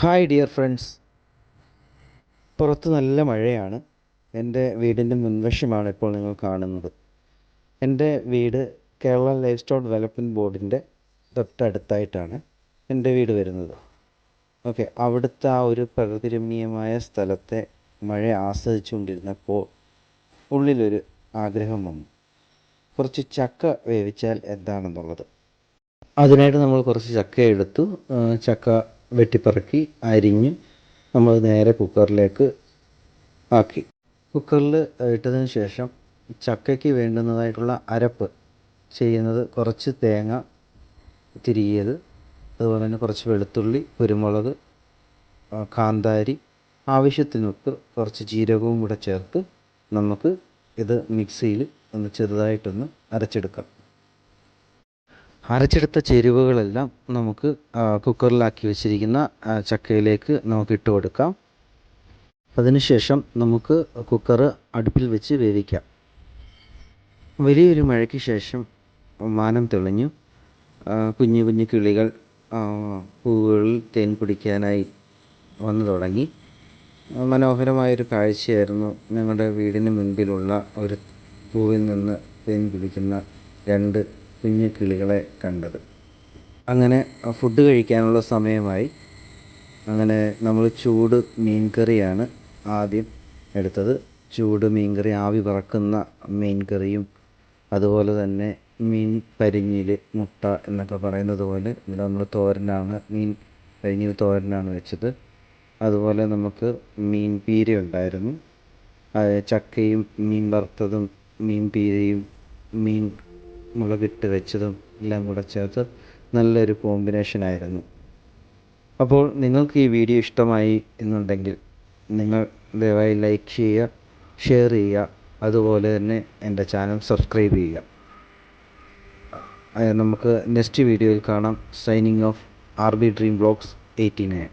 Hi dear friends പുറത്ത് നല്ല മഴയാണ്. എന്റെ വീടിന്റെ മുൻവശമാണ് ഇപ്പോൾ നിങ്ങൾ കാണുന്നത്. എന്റെ വീട് കേരള ലൈഫ് സ്റ്റോക്ക് ഡെവലപ്മെന്റ് ബോർഡിന്റെ തൊട്ടടുത്തായിട്ടാണ് എന്റെ വീട് വരുന്നത്. ഓക്കെ അവിടുത്തെ ആ ഒരു പ്രകൃതിരമണീയമായ സ്ഥലത്തെ മഴ ആസ്വദിച്ചുകൊണ്ടിരുന്നപ്പോൾ ഉള്ളിലൊരു ആഗ്രഹം വന്നു. കുറച്ച് ചക്ക വേവിച്ചാൽ എന്താണെന്നുള്ളത്. അതിനായിട്ട് നമ്മൾ കുറച്ച് ചക്ക എടുത്തു. ചക്ക വെട്ടിപ്പറക്കി അരിഞ്ഞ് നമ്മൾ നേരെ കുക്കറിലേക്ക് ആക്കി. കുക്കറിൽ ഇട്ടതിന് ശേഷം ചക്കയ്ക്ക് വേണ്ടുന്നതായിട്ടുള്ള അരപ്പ് ചെയ്യുന്നത് കുറച്ച് തേങ്ങ തിരികിയത് അതുപോലെ തന്നെ കുറച്ച് വെളുത്തുള്ളി കുരുമുളക് കാന്താരി ആവശ്യത്തിനൊത്ത് കുറച്ച് ജീരകവും കൂടെ ചേർത്ത് നമുക്ക് ഇത് മിക്സിയിൽ ഒന്ന് ചെറുതായിട്ടൊന്ന് അരച്ചെടുക്കാം. അരച്ചെടുത്ത ചേരുവകളെല്ലാം നമുക്ക് കുക്കറിലാക്കി വെച്ചിരിക്കുന്ന ചക്കയിലേക്ക് നമുക്ക് ഇട്ട് കൊടുക്കാം. അതിനുശേഷം നമുക്ക് കുക്കർ അടുപ്പിൽ വെച്ച് വേവിക്കാം. വലിയൊരു മഴയ്ക്ക് ശേഷം മാനം തെളിഞ്ഞു. കുഞ്ഞു കുഞ്ഞു കിളികൾ പൂവുകളിൽ തേൻ കുടിക്കാനായി വന്നു തുടങ്ങി. മനോഹരമായൊരു കാഴ്ചയായിരുന്നു ഞങ്ങളുടെ വീടിന് മുൻപിലുള്ള ഒരു പൂവിൽ നിന്ന് തേൻ കുടിക്കുന്ന രണ്ട് കുഞ്ഞു കിളികളെ കണ്ടത്. അങ്ങനെ ഫുഡ് കഴിക്കാനുള്ള സമയമായി. അങ്ങനെ നമ്മൾ ചൂട് മീൻ കറിയാണ് ആദ്യം എടുത്തത്. ചൂട് മീൻ കറി ആവി പറക്കുന്ന മീൻ കറിയും അതുപോലെ തന്നെ മീൻ പരിഞ്ഞിൽ മുട്ട എന്നൊക്കെ പറയുന്നത് പോലെ ഇവിടെ നമ്മൾ തോരനാണ് മീൻ പരിഞ്ഞിൽ തോരനാണ് വെച്ചത്. അതുപോലെ നമുക്ക് മീൻ പീര ഉണ്ടായിരുന്നു. ചക്കയും മീൻ വറുത്തതും മീൻ പീരയും മീൻ മുളകിട്ട് വെച്ചതും എല്ലാം കൂടെ ചേർത്ത് നല്ലൊരു കോമ്പിനേഷൻ ആയിരുന്നു. അപ്പോൾ നിങ്ങൾക്ക് ഈ വീഡിയോ ഇഷ്ടമായി എന്നുണ്ടെങ്കിൽ നിങ്ങൾ ദയവായി ലൈക്ക് ചെയ്യുക ഷെയർ ചെയ്യുക അതുപോലെ തന്നെ എന്റെ ചാനൽ സബ്സ്ക്രൈബ് ചെയ്യുക. നമുക്ക് നെക്സ്റ്റ് വീഡിയോയിൽ കാണാം. Signing off R B dream blogs eighty nine